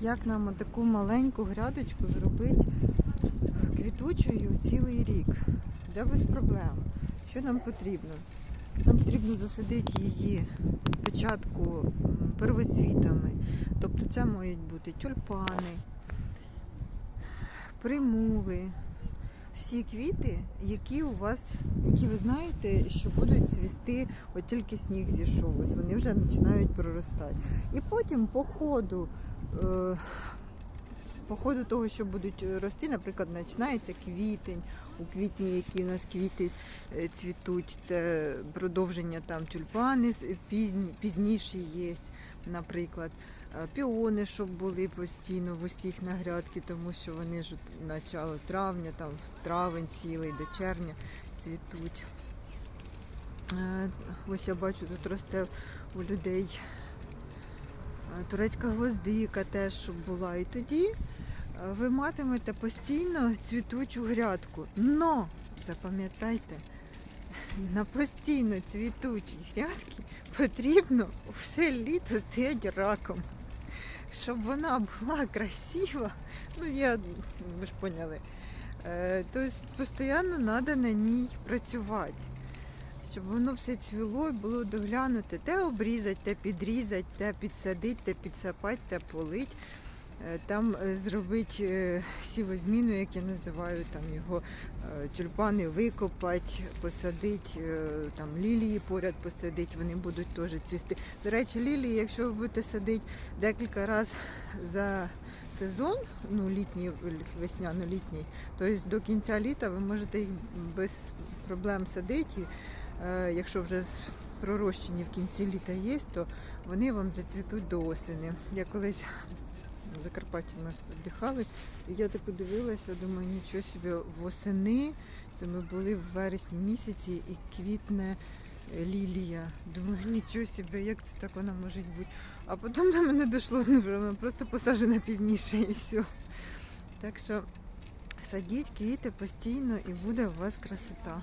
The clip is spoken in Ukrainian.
як нам таку маленьку грядочку зробити квітучою цілий рік. Де без проблем. Що нам потрібно? Нам потрібно засадити її спочатку первоцвітами. Тобто це можуть бути тюльпани, примули, всі квіти, які у вас, які ви знаєте, що будуть цвісти, от тільки сніг зійшов, ось вони вже починають проростати. І потім по ходу, е, по ходу того, що будуть рости, наприклад, починається квітень, у квітні, які у нас квіти е, цвітуть, це продовження там тюльпани пізні, пізніші є, наприклад. Е, Піони, щоб були постійно в усіх на грядки, тому що вони ж от начало травня, там травень цілий до червня цвітуть. Е, Ось я бачу, тут росте у людей е, турецька гвоздика теж, щоб була. І тоді ви матимете постійно цвітучу грядку. Но запам'ятайте, на постійно цвітучі грядки потрібно все літо стояти раком. Щоб вона була красива, ну я, ви ж поняли, тобто постійно треба на ній працювати. Щоб воно все цвіло і було доглянуте, те обрізати, те підрізати, те підсадити, те підсапати, те полить. Е, Там е, зробити е, сівозміну, як я називаю, там його тюльпани викопати, посадити, там лілії поряд посадити, вони будуть теж цвісти. До речі, лілії, якщо ви будете садити декілька разів за сезон, ну літній, весняно-літній, тобто до кінця літа ви можете їх без проблем садити. Якщо вже пророщені в кінці літа є, то вони вам зацвітуть до осені. Я колись в Закарпатті ми віддихали, і я так подивилася, думаю, нічого собі восени. Це ми були в вересні місяці і квітне е, лілія. Думаю, нічого собі, як це так вона може бути. А потім до мене дійшло, ну, вона просто посаджена пізніше і все. Так що садіть квіти постійно і буде у вас красота.